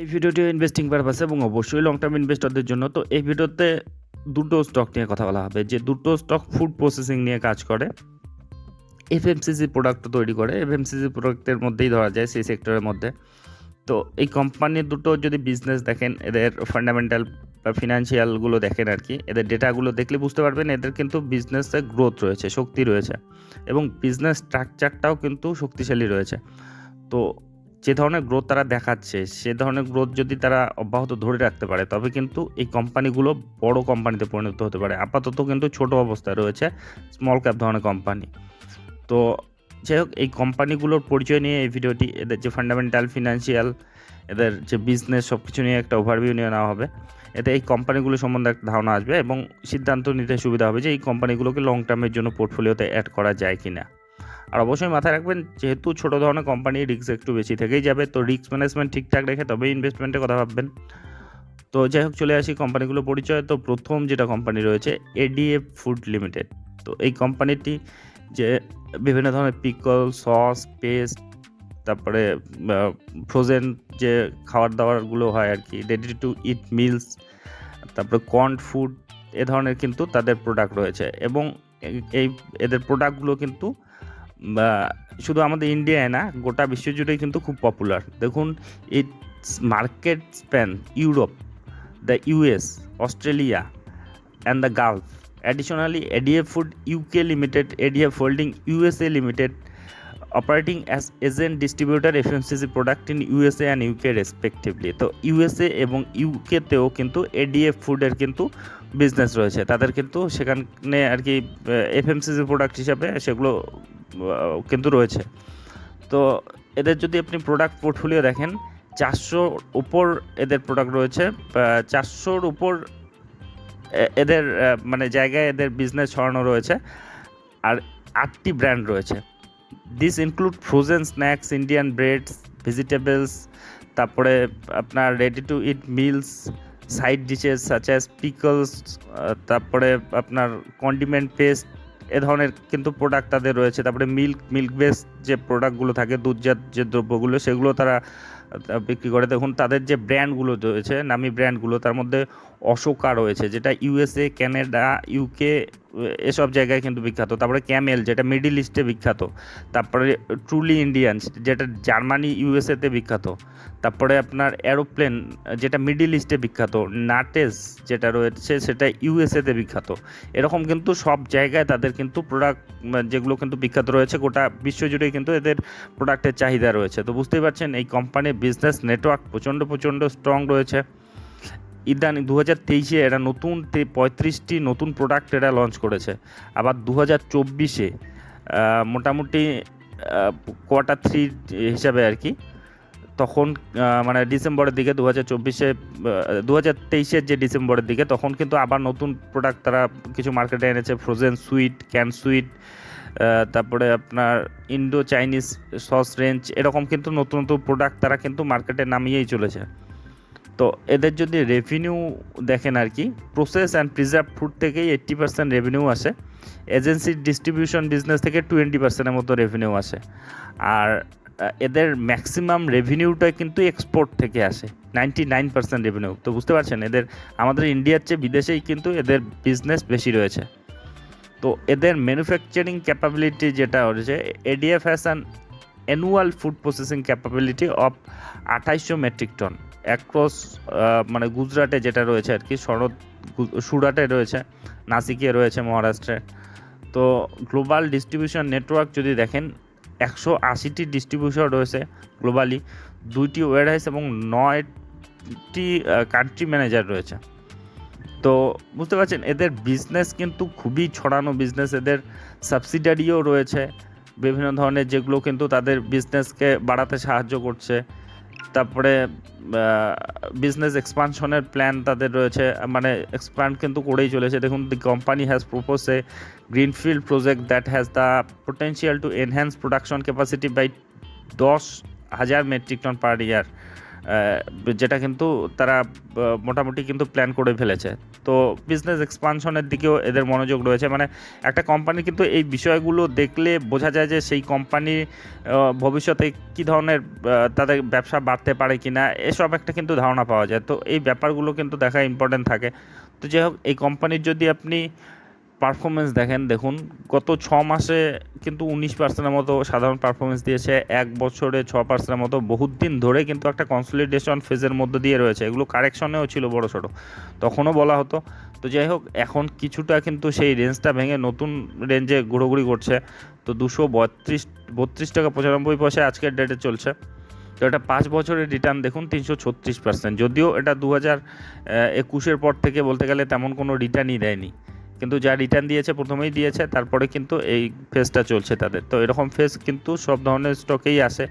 এই ভিডিওটি investing purpose এবং অবশ্যই লং টার্ম ইনভেস্টরদের জন্য। তো এই ভিডিওতে দুটো স্টক নিয়ে কথা বলা হবে। যে দুটো স্টক ফুড প্রসেসিং নিয়ে কাজ করে এফএমসিসি প্রোডাক্ট তৈরি করে। এফএমসিসি প্রোডাক্টের মধ্যেই ধরা যায় সেই সেক্টরের মধ্যে। তো এই কোম্পানির দুটো যদি বিজনেস দেখেন, এদের ফান্ডামেন্টাল বা ফিনান্সিয়ালগুলো দেখেন আর কি, এদের ডেটাগুলো দেখলে বুঝতে পারবেন এদের কিন্তু বিজনেসে গ্রোথ রয়েছে, শক্তি রয়েছে। এবং বিজনেস স্ট্রাকচারটাও কিন্তু শক্তিশালী রয়েছে। তো যে ধরনের গ্রোথ তারা দেখাচ্ছে, সে ধরনের গ্রোথ যদি তারা অব্যাহত ধরে রাখতে পারে, তবে কিন্তু এই কোম্পানিগুলো বড় কোম্পানিতে পরিণত হতে পারে। আপাতত কিন্তু ছোট অবস্থায় রয়েছে স্মল ক্যাপ ধরনের কোম্পানি তো যাই হোক, এই কোম্পানিগুলোর পরিচয় নিয়ে এই ভিডিওটি এদের যে ফান্ডামেন্টাল ফিনান্সিয়াল এদের যে বিজনেস সব কিছু নিয়ে একটা ওভারভিউ নিয়ে নেওয়া হবে। এতে এই কোম্পানিগুলো সম্বন্ধে একটা ধারণা আসবে এবং সিদ্ধান্ত নিতে সুবিধা হবে যে এই কোম্পানিগুলোকে লং টার্মের জন্য পোর্টফোলিওতে অ্যাড করা যায় কি না আর অবশ্যই মাথায় রাখবেন, যেহেতু ছোটো ধরনের কোম্পানি রিস্ক একটু বেশি থেকেই যাবে, তো রিস্ক ম্যানেজমেন্ট ঠিকঠাক রেখে তবেই ইনভেস্টমেন্টের কথা ভাববেন। তো যাই হোক, চলে আসি কোম্পানিগুলো পরিচয়। তো প্রথম যেটা কোম্পানি রয়েছে এডিএফ ফুড লিমিটেড তো এই কোম্পানিটি যে বিভিন্ন ধরনের পিকল সস পেস্ট তারপরে ফ্রোজেন যে খাবার দাবারগুলো হয় আর কি রেডি টু ইট মিলস তারপরে কর্ন ফুড এ ধরনের কিন্তু তাদের প্রোডাক্ট রয়েছে। এবং এই- এই, এদের প্রোডাক্টগুলো কিন্তু বা শুধু আমাদের ইন্ডিয়ায় না গোটা বিশ্বজুড়েই কিন্তু খুব পপুলার দেখুন its market span Europe the US Australia and the Gulf Additionally, ADF Food UK Limited, ADF Holding USA Limited, operating as agent distributor FMCG product in USA and UK respectively তো USA এবং ইউকেতেও কিন্তু ADF ফুডের কিন্তু business রয়েছে। তাদের কিন্তু সেখানে আর কি এফএমসিজি প্রোডাক্ট হিসাবে সেগুলো কিন্তু রয়েছে। তো এদের যদি আপনি প্রোডাক্ট পোর্টফোলিও দেখেন, চারশোর উপর এদের প্রোডাক্ট রয়েছে চারশোর উপর এদের মানে জায়গায় এদের বিজনেস ছড়ানো রয়েছে, আর আটটি ব্র্যান্ড রয়েছে। This include frozen snacks Indian breads vegetables তারপরে আপনার ready to eat meals side dishes such as pickles তারপরে আপনার কন্ডিমেন্ট পেস্ট এ ধরনের কিন্তু প্রোডাক্ট তাদের রয়েছে। তারপরে মিল্ক মিল্ক বেস যে প্রোডাক্টগুলো থাকে, দুধজাত যে দ্রব্যগুলো, সেগুলো তারা বিক্রি করে। দেখুন, তাদের যে ব্র্যান্ডগুলো রয়েছে, নামি ব্র্যান্ডগুলো তার মধ্যে অশোকা রয়েছে, যেটা ইউএসএ ক্যানাডা ইউকে এসব জায়গায় কিন্তু বিখ্যাত। তারপরে ক্যামেল যেটা মিডিল ইস্টে বিখ্যাত। তারপরে ট্রুলি ইন্ডিয়ান যেটা জার্মানি ইউএসএতে বিখ্যাত। তারপরে আপনার এরোপ্লেন যেটা মিডিল ইস্টে বিখ্যাত। নাটেস যেটা রয়েছে, সেটা ইউএসএতে বিখ্যাত। এরকম কিন্তু সব জায়গায় তাদের কিন্তু প্রোডাক্ট যেগুলো কিন্তু বিখ্যাত রয়েছে, গোটা বিশ্বজুড়ে কিন্তু এদের প্রোডাক্টের চাহিদা রয়েছে। তো বুঝতেই পারছেন, এই কোম্পানির বিজনেস নেটওয়ার্ক প্রচণ্ড প্রচণ্ড স্ট্রং রয়েছে। ইদানিং দু হাজার তেইশে এরা নতুন পঁয়ত্রিশটি নতুন প্রোডাক্ট এরা লঞ্চ করেছে। আবার দু হাজার চব্বিশে মোটামুটি কোয়ার্টার থ্রি হিসাবে আর কি। তখন মানে ডিসেম্বরের দিকে দু হাজার চব্বিশে দু হাজার তেইশের যে ডিসেম্বরের দিকে, তখন কিন্তু আবার নতুন প্রোডাক্ট তারা কিছু মার্কেটে এনেছে ফ্রোজেন সুইট ক্যান সুইট তারপরে আপনার ইন্ডো চাইনিজ সস রেঞ্জ এরকম কিন্তু নতুন নতুন প্রোডাক্ট তারা কিন্তু মার্কেটে নামিয়েই চলেছে। তো এদের যদি রেভিনিউ দেখেন আর কি প্রসেস অ্যান্ড প্রিজার্ভ ফুড থেকেই এইট্টি পার্সেন্ট রেভিনিউ আসে। এজেন্সির ডিস্ট্রিবিউশন বিজনেস থেকে টোয়েন্টি পার্সেন্টের মতো রেভিনিউ আসে। আর এদের ম্যাক্সিমাম রেভিনিউটা কিন্তু এক্সপোর্ট থেকে আসে নাইনটি নাইন পার্সেন্ট রেভিনিউ তো বুঝতে পারছেন? এদের, আমাদের ইন্ডিয়ার চেয়ে বিদেশেই কিন্তু এদের বিজনেস বেশি রয়েছে। তো এদের ম্যানুফ্যাকচারিং ক্যাপাবিলিটি যেটা রয়েছে ADF an annual food processing capability of আঠাইশশো metric ton across মানে গুজরাটে যেটা রয়েছে আর কি, শরৎ সুরাটে রয়েছে, নাসিকে রয়েছে মহারাষ্ট্রে। তো গ্লোবাল ডিস্ট্রিবিউশন নেটওয়ার্ক যদি দেখেন, একশো আশিটি ডিস্ট্রিবিউশন রয়েছে গ্লোবালি দুইটি ওয়ারহাউস এবং নয়টি কান্ট্রি ম্যানেজার রয়েছে। তো বুঝতে পারছেন, এদের বিজনেস কিন্তু খুবই ছড়ানো বিজনেস এদের সাবসিডারিও রয়েছে, বিভিন্ন ধরনের যেগুলো কিন্তু তাদের বিজনেসকে বাড়াতে সাহায্য করছে। তারপরে বিজনেস এক্সপানশনের প্ল্যান তাদের রয়েছে। মানে এক্সপ্যান্ড কিন্তু করেই চলেছে। দেখুন the company has propose a greenfield project that has the potential to enhance production capacity by দশ হাজার মেট্রিক টন পার ইয়ার যেটা কিন্তু তারা মোটামুটি কিন্তু প্ল্যান করে ফেলেছে। তো বিজনেস এক্সপানশনের দিকেও এদের মনোযোগ রয়েছে। মানে একটা কোম্পানি কিন্তু এই বিষয়গুলো দেখলে বোঝা যায় যে সেই কোম্পানি ভবিষ্যতে কী ধরনের তাদের ব্যবসা বাড়তে পারে কি না এসব একটা কিন্তু ধারণা পাওয়া যায়। তো এই ব্যাপারগুলো কিন্তু দেখা ইম্পর্টেন্ট থাকে। তো যাই হোক, এই কোম্পানির যদি আপনি পারফরমেন্স দেখেন, দেখুন, গত ছ মাসে কিন্তু উনিশ পার্সেন্টের মতো সাধারণ পারফরমেন্স দিয়েছে, এক বছরে ছ পার্সেন্টের মতো, বহুত দিন ধরে কিন্তু একটা কনসলিডেশন ফেজের মধ্যে দিয়ে রয়েছে, এগুলো কারেকশনেও ছিল বড় সড়ো, তখনও বলা হতো, তো যাই হোক, এখন কিছুটা কিন্তু সেই রেঞ্জটা ভেঙে নতুন রেঞ্জে ঘোরাঘুরি করছে, তো দুশো বত্রিশ বত্রিশ টাকা পঁচানব্বই পয়সা আজকের ডেটে চলছে, তো এটা পাঁচ বছরের রিটার্ন দেখুন, তিনশো ছত্রিশ পার্সেন্ট যদিও এটা দু হাজার একুশের পর থেকে বলতে গেলে তেমন কোনো রিটার্নই দেয়নি কিন্তু যা রিটার্ন দিয়েছে প্রথমেই দিয়েছে, তারপরে কিন্তু এই ফেজটা চলছে তাদের। তো এরকম ফেজ কিন্তু সব ধরনের স্টকেই আসে।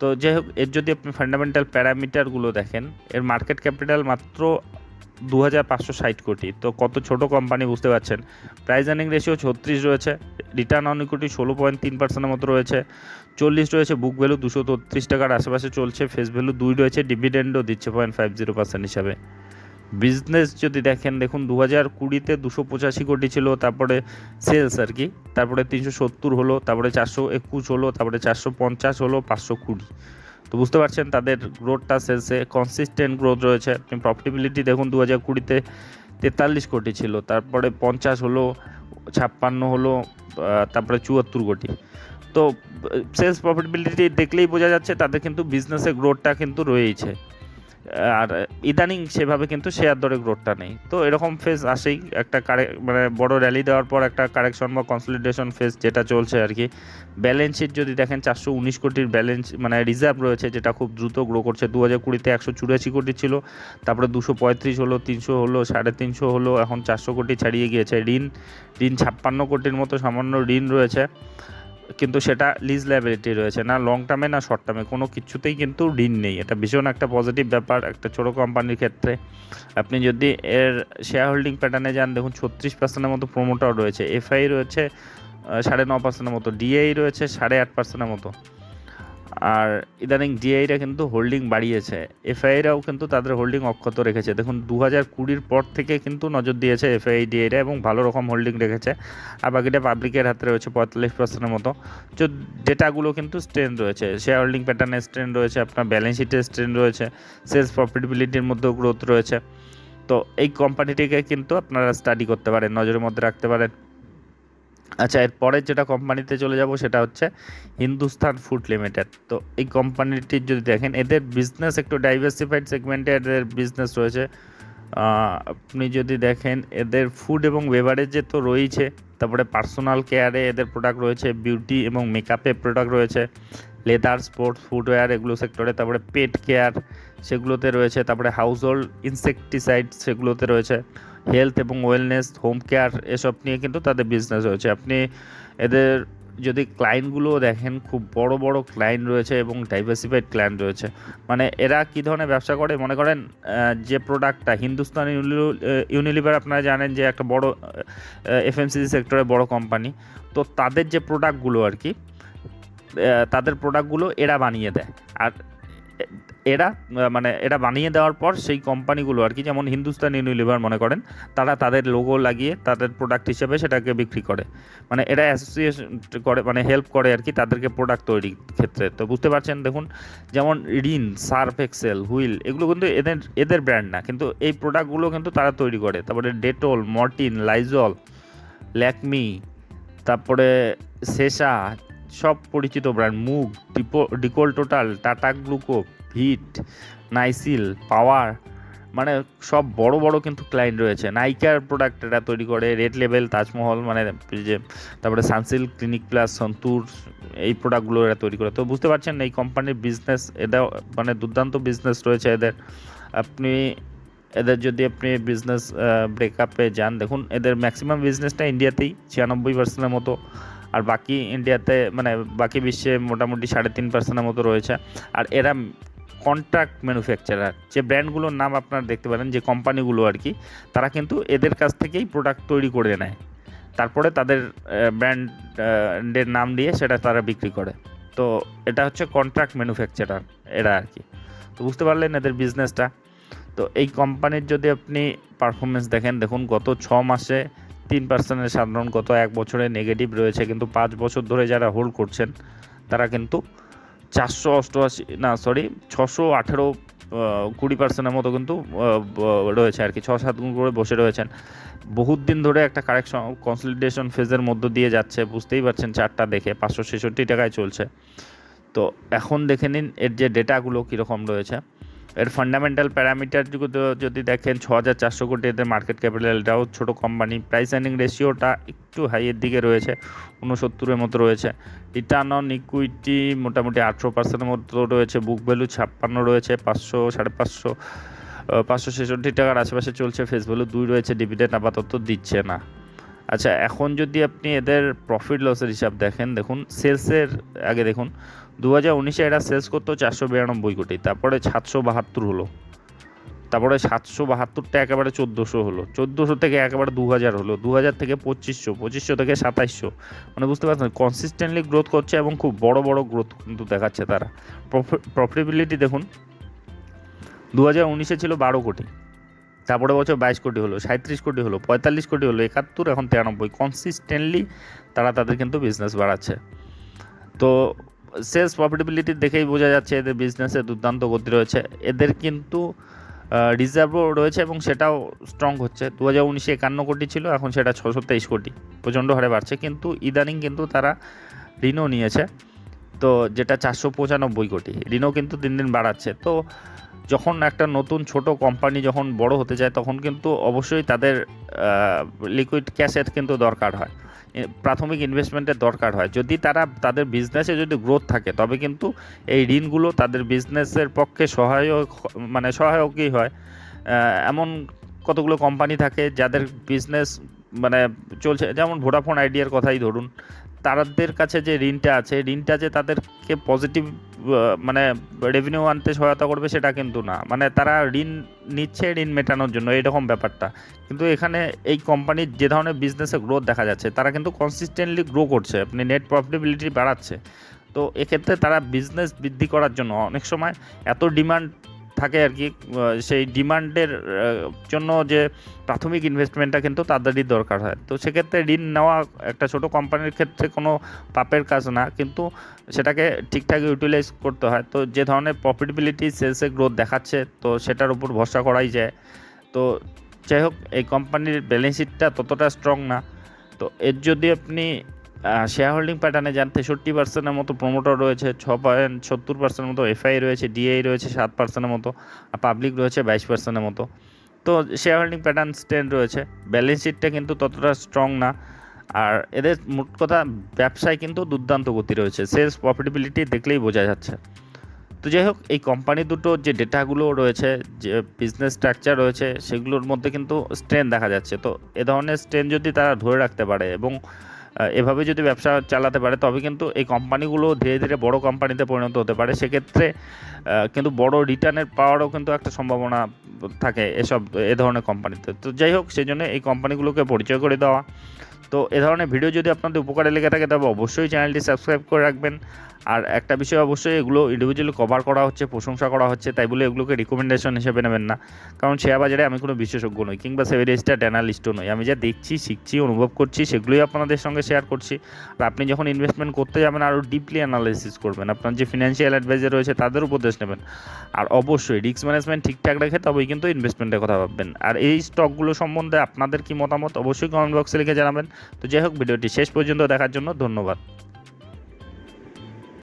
তো যাই হোক, এর যদি আপনি ফান্ডামেন্টাল প্যারামিটারগুলো দেখেন, এর মার্কেট ক্যাপিটাল মাত্র দু হাজার পাঁচশো ষাট কোটি। তো কত ছোট কোম্পানি বুঝতে পারছেন? প্রাইস আর্নিং রেশিও ছত্রিশ রয়েছে রিটার্ন অন ইকুইটি ষোলো পয়েন্ট তিন পার্সেন্টের মতো রয়েছে, চল্লিশ রয়েছে বুক ভ্যালু দুশো তেত্রিশ টাকার আশেপাশে চলছে ফেস ভ্যালু দুই রয়েছে ডিভিডেন্ডও দিচ্ছে পয়েন্ট ফাইভ জিরো পার্সেন্ট হিসাবে। বিজনেস যদি দেখেন, দেখুন দু হাজার কুড়িতে দুশো পঁচাশি কোটি ছিল, তারপরে সেলস আর কি, তারপরে তিনশো সত্তর হলো, তারপরে চারশো একুশ হলো, তারপরে চারশো পঞ্চাশ হলো, পাঁচশো কুড়ি। তো বুঝতে পারছেন, তাদের গ্রোথটা সেলসে কনসিস্টেন্ট গ্রোথ রয়েছে। আপনি প্রফিটেবিলিটি দেখুন দু হাজার কুড়িতে তেতাল্লিশ কোটি ছিল, তারপরে পঞ্চাশ হলো, ছাপ্পান্ন হলো তারপরে চুয়াত্তর কোটি। তো সেলস প্রফিটেবিলিটি দেখলেই বোঝা যাচ্ছে, তাদের কিন্তু বিজনেসের গ্রোথটা কিন্তু রয়েইছে। আর ইদানিং সেভাবে কিন্তু শেয়ার দরে গ্রোথটা নেই। তো এরকম ফেজ আসেই একটা মানে বড় র্যালি দেওয়ার পর একটা কারেকশন বা কনসলিডেশন ফেজ যেটা চলছে আর কি। ব্যালেন্স শিট যদি দেখেন, চারশো উনিশ কোটির ব্যালেন্স মানে রিজার্ভ রয়েছে, যেটা খুব দ্রুত গ্রো করছে। দু হাজার কুড়িতে একশো চুরাশি কোটি ছিল, তারপরে দুশো পঁয়ত্রিশ হলো, তিনশো হলো, সাড়ে তিনশো হলো, এখন চারশো কোটি ছাড়িয়ে গিয়েছে। ঋণ ঋণ ছাপ্পান্ন কোটির মতো সামান্য ঋণ রয়েছে। কিন্তু সেটা লিজ লাইবিলিটি রয়েছে, না লং টার্মে না শর্ট টার্মে কোনো কিছুতেই কিন্তু ঋণ নেই। এটা ভীষণ একটা পজিটিভ ব্যাপার, একটা ছোটো কোম্পানির ক্ষেত্রে। আপনি যদি এর শেয়ার হোল্ডিং প্যাটার্নে যান, দেখুন ছত্রিশ পার্সেন্টের মতো প্রোমোটার রয়েছে এফআই রয়েছে সাড়ে ন পার্সেন্টের মতো ডিএই রয়েছে, সাড়ে আট পার্সেন্টের মতো। আর ইদানিং ডিআইরা কিন্তু হোল্ডিং বাড়িয়েছে। এফআইরাও কিন্তু তাদের হোল্ডিং অক্ষত রেখেছে। দেখুন দু হাজার কুড়ির পর থেকে কিন্তু নজর দিয়েছে এফআই ডিআইরা এবং ভালো রকম হোল্ডিং রেখেছে। আর বাকিটা পাবলিকের হাতে রয়েছে পঁয়তাল্লিশ পার্সেন্টের মতো। তো ডেটাগুলো কিন্তু স্ট্রেন রয়েছে। শেয়ার হোল্ডিং প্যাটার্নের স্ট্রেন রয়েছে, আপনার ব্যালেন্স শিটের স্ট্রেন রয়েছে সেলস প্রফিটেবিলিটির মধ্যেও গ্রোথ রয়েছে। তো এই কোম্পানিটিকে কিন্তু আপনারা স্টাডি করতে পারেন, নজরের মধ্যে রাখতে পারেন। আচ্ছা এরপরে যেটা কোম্পানিতে চলে যাব সেটা হচ্ছে হিন্দুস্তান ফুড লিমিটেড। তো এই কোম্পানিটির যদি দেখেন, এদের বিজনেস একটু ডাইভার্সিফাইড সেগমেন্টে এদের বিজনেস রয়েছে। আপনি যদি দেখেন, এদের ফুড এবং বেভারেজে তো রয়েছে, তারপরে পার্সোনাল কেয়ারে এদের প্রোডাক্ট রয়েছে বিউটি এবং মেকআপে প্রোডাক্ট রয়েছে লেদার স্পোর্টস ফুটওয়্যার এগুলো সেক্টরে তারপরে পেট কেয়ার সেগুলোতে রয়েছে, তারপরে হাউস হোল্ড ইনসেকটিসাইড সেগুলোতে রয়েছে। হেলথ এবং ওয়েলনেস হোম কেয়ার এসব নিয়ে কিন্তু তাদের বিজনেস রয়েছে। আপনি এদের যদি ক্লায়েন্টগুলো দেখেন, খুব বড় বড় ক্লায়েন্ট রয়েছে এবং ডাইভার্সিফাইড ক্লায়েন্ট রয়েছে। মানে এরা কী ধরনের ব্যবসা করে? মনে করেন যে প্রোডাক্টটা হিন্দুস্তান ইউনিলিভার আপনারা জানেন যে একটা বড় এফএমসিজি সেক্টরের বড় কোম্পানি তো তাদের যে প্রোডাক্টগুলো আর কি তাদের প্রোডাক্টগুলো এরা বানিয়ে দেয়। আর এরা মানে এরা বানিয়ে দেওয়ার পর সেই কোম্পানিগুলো আর কি, যেমন হিন্দুস্তান ইউনিলিভার মনে করেন, তারা তাদের লোগো লাগিয়ে তাদের প্রোডাক্ট হিসেবে সেটাকে বিক্রি করে। মানে এরা অ্যাসোসিয়েশন করে মানে হেল্প করে আর কি তাদেরকে প্রোডাক্ট তৈরির ক্ষেত্রে। তো বুঝতে পারছেন দেখুন, যেমন রিন, সার্ফ এক্সেল, হুইল, এগুলো কিন্তু এদের এদের ব্র্যান্ড না, কিন্তু এই প্রোডাক্টগুলো কিন্তু তারা তৈরি করে। তারপরে ডেটল, মর্টিন, লাইজল, ল্যাকমি, তারপরে সেসা, সব পরিচিত ব্র্যান্ড মুগ, depot, D'Cold Total, Tata Glucovita Nycil, power মানে সব বড় বড় কিন্তু ক্লায়েন্ট রয়েছে। নাইকার প্রোডাক্ট এরা তৈরি করে, রেড লেভেল তাজমহল মানে যে তারপরে সানসিল ক্লিনিক প্লাস, সন্তুর, এই প্রোডাক্টগুলো এরা তৈরি করে। তো বুঝতে পারছেন এই কোম্পানির বিজনেস এটা মানে দুর্দান্ত বিজনেস রয়েছে এদের। আপনি, এদের যদি আপনি বিজনেস ব্রেকআপে যান, দেখুন, এদের ম্যাক্সিমাম বিজনেসটা ইন্ডিয়াতেই ছিয়ানব্বই পার্সেন্টের মতো। আর বাকি ইন্ডিয়াতে মানে বাকি বিশ্বে মোটামুটি সাড়ে তিন পার্সেন্টের মতো রয়েছে। আর এরা কন্ট্রাক্ট ম্যানুফ্যাকচারার যে ব্র্যান্ডগুলোর নাম আপনারা দেখতে পারেন, যে কোম্পানিগুলো আর কি, তারা কিন্তু এদের কাছ থেকেই প্রোডাক্ট তৈরি করে নেয়। তারপরে তাদের ব্র্যান্ডের নাম দিয়ে সেটা তারা বিক্রি করে। তো এটা হচ্ছে কন্ট্রাক্ট ম্যানুফ্যাকচারার এরা আর কি। তো বুঝতে পারলেন এদের বিজনেসটা তো এই কোম্পানির যদি আপনি পারফরমেন্স দেখেন, দেখুন গত ছ মাসে তিন পার্সেন্টের সাধারণ, গত এক বছরে নেগেটিভ রয়েছে, কিন্তু পাঁচ বছর ধরে যারা হোল্ড করছেন, তারা কিন্তু চারশো অষ্টআশি, না সরি ছশো আঠেরো কুড়ি পার্সেন্টের মতো কিন্তু রয়েছে আর কি ছ সাত গুণ করে বসে রয়েছেন। বহুত দিন ধরে একটা কারেকশন কনসলিডেশন ফেজের মধ্য দিয়ে যাচ্ছে, বুঝতেই পারছেন চারটা দেখে, পাঁচশো ছেষট্টি টাকায় চলছে। তো এখন দেখে নিন এর যে ডেটাগুলো কীরকম রয়েছে। এর ফান্ডামেন্টাল প্যারামিটার যদি দেখেন, ছ হাজার চারশো কোটি এদের মার্কেট ক্যাপিটাল এটাও ছোটো কোম্পানি প্রাইস আর্নিং রেশিওটা একটু হাইয়ের দিকে রয়েছে উনসত্তরের মতো রয়েছে। রিটার্ন অন ইকুইটি মোটামুটি আঠেরো পার্সেন্টের মতো রয়েছে বুক ভ্যালু ছাপ্পান্ন রয়েছে, পাঁচশো, সাড়ে পাঁচশো পাঁচশো ছেষট্টি টাকার আশেপাশে চলছে ফেস ভ্যালু দুই রয়েছে ডিভিডেন্ড আপাতত দিচ্ছে না। আচ্ছা এখন যদি আপনি এদের প্রফিট লসের হিসাব দেখেন, দেখুন সেলসের আগে দেখুন দু হাজার উনিশে এরা সেলস করতো চারশো বিরানব্বই কোটি, তারপরে সাতশো বাহাত্তর হলো। তারপরে সাতশো বাহাত্তরটা একেবারে চোদ্দোশো হলো। চোদ্দোশো থেকে একেবারে দু হাজার হলো দু হাজার থেকে পঁচিশশো পঁচিশশো থেকে সাতাইশশো। মানে বুঝতে পারছেন কনসিস্টেন্টলি গ্রোথ করছে এবং খুব বড় বড় গ্রোথ কিন্তু দেখাচ্ছে তারা। প্রফিটেবিলিটি দেখুন দু হাজার উনিশে ছিল বারো কোটি। তারপরে বছর বাইশ কোটি হলো সাঁত্রিশ কোটি হলো, পঁয়তাল্লিশ কোটি হলো, একাত্তর, এখন তিরানব্বই। কনসিস্টেন্টলি তারা তাদের কিন্তু বিজনেস বাড়াচ্ছে। তো সেলস প্রফিটেবিলিটি দেখেই বোঝা যাচ্ছে এদের বিজনেসে দুর্দান্ত গতি রয়েছে। এদের কিন্তু রিজার্ভও রয়েছে এবং সেটাও স্ট্রং হচ্ছে। দু হাজার উনিশে একান্ন কোটি ছিল, এখন সেটা ছশো তেইশ কোটি। প্রচণ্ড হারে বাড়ছে, কিন্তু ইদানিং কিন্তু তারা ঋণও নিয়েছে। তো যেটা চারশো পঁচানব্বই কোটি, ঋণও কিন্তু দিন দিন বাড়াচ্ছে। তো যখন একটা নতুন ছোট কোম্পানি যখন বড় হতে যায়, তখন কিন্তু অবশ্যই তাদের লিকুইড ক্যাশের কিন্তু দরকার হয়। প্রাথমিক ইনভেস্টমেন্টের দরকার হয়। যদি তারা, তাদের বিজনেসে যদি গ্রোথ থাকে, তবে কিন্তু এই ঋণগুলো তাদের বিজনেসের পক্ষে সহায়ক মানে সহায়কই হয়। এমন কতগুলো কোম্পানি থাকে যাদের বিজনেস মানে চলছে, যেমন ভোডাফোন আইডিয়ার কথাই ধরুন। তাদের কাছে যে ঋণটা আছে ঋণটা যে তাদেরকে পজিটিভ মানে রেভিনিউ আনতে সহায়তা করবে সেটা কিন্তু না। মানে তারা ঋণ নিচ্ছে ঋণ মেটানোর জন্য এরকম ব্যাপারটা। কিন্তু এখানে এই কোম্পানির যে ধরনের বিজনেসে গ্রোথ দেখা যাচ্ছে, তারা কিন্তু কনসিস্টেন্টলি গ্রো করছে আপনি নেট প্রফিটেবিলিটি বাড়াচ্ছে। তো এক্ষেত্রে তারা বিজনেস বৃদ্ধি করার জন্য অনেক সময় এত ডিমান্ড থাকে আর কি সেই ডিমান্ডের জন্য যে প্রাথমিক ইনভেস্টমেন্টটা কিন্তু তাদেরই দরকার হয়। তো সেক্ষেত্রে ঋণ নেওয়া একটা ছোট কোম্পানির ক্ষেত্রে কোনো পাপের কাজ না, কিন্তু সেটাকে ঠিকঠাক ইউটিলাইজ করতে হয়। তো যে ধরনের প্রফিটেবিলিটি সেলসে গ্রোথ দেখাচ্ছে, তো সেটার উপর ভরসা করাই যায়। তো যাই হোক, এই কোম্পানির ব্যালেন্স শিটটা ততটা স্ট্রং না। তো এর যদি আপনি শেয়ার হোল্ডিং প্যাটার্নে যান তেষট্টি পার্সেন্টের মতো প্রমোটার রয়েছে, ছ পয়েন্ট সত্তর পার্সেন্টের মতো এফআই রয়েছে ডিআই রয়েছে, সাত পার্সেন্টের মতো, আর পাবলিক রয়েছে বাইশ পার্সেন্টের মতো। তো শেয়ার হোল্ডিং প্যাটার্ন স্ট্যান্ড রয়েছে। ব্যালেন্স শিটটা কিন্তু ততটা স্ট্রং না। আর এদের মোট কথা, ব্যবসায় কিন্তু দুর্দান্ত গতি রয়েছে। সেলস প্রফিটেবিলিটি দেখলেই বোঝা যাচ্ছে। তো যাই হোক, এই কোম্পানি দুটো যে ডেটাগুলো রয়েছে, যে বিজনেস স্ট্রাকচার রয়েছে, সেগুলোর মধ্যে কিন্তু স্ট্রেন দেখা যাচ্ছে। তো এ ধরনের স্ট্রেন যদি তারা ধরে রাখতে পারে এবং এভাবে যদি ব্যবসা চালাতে পারে, তবে কিন্তু এই কোম্পানিগুলো ধীরে ধীরে বড় কোম্পানিতে পরিণত হতে পারে। সেক্ষেত্রে কিন্তু বড় রিটার্নের পাওয়ারও কিন্তু একটা সম্ভাবনা থাকে এসব, এ ধরনের কোম্পানিতে। তো যাই হোক, সেই জন্য এই কোম্পানিগুলোকে পরিচয় করে দেওয়া। তো এ ধরনের ভিডিও যদি আপনাদের উপকারে লেগে থাকে, তবে অবশ্যই চ্যানেলটি সাবস্ক্রাইব করে রাখবেন। আর একটা বিষয় অবশ্যই এগুলো ইন্ডিভিজুয়ালি কভার করা হচ্ছে, প্রশংসা করা হচ্ছে, তাই বলে এগুলোকে রিকমেন্ডেশন হিসেবে নেবেন না। কারণ শেয়ার বাজারে আমি কোনো বিশেষজ্ঞ নই, কিংবা সেভিরেস্টার অ্যানালিস্টও নই। আমি যা দেখছি, শিখছি, অনুভব করছি, সেগুলোই আপনাদের সঙ্গে শেয়ার করছি। আর আপনি যখন ইনভেস্টমেন্ট করতে যাবেন, আরও ডিপলি অ্যানালাইসিস করবেন। আপনার যে ফিনান্সিয়াল অ্যাডভাইজার রয়েছে, তাদের উপদেশ নেবেন। আর অবশ্যই রিস্ক ম্যানেজমেন্ট ঠিকঠাক রেখে তবেই কিন্তু ইনভেস্টমেন্টের কথা ভাববেন। আর এই স্টকগুলো সম্বন্ধে আপনাদের কি মতামত, অবশ্যই কমেন্ট বক্সে লিখে জানাবেন। তো যাই হোক, ভিডিওটি শেষ পর্যন্ত দেখার জন্য ধন্যবাদ।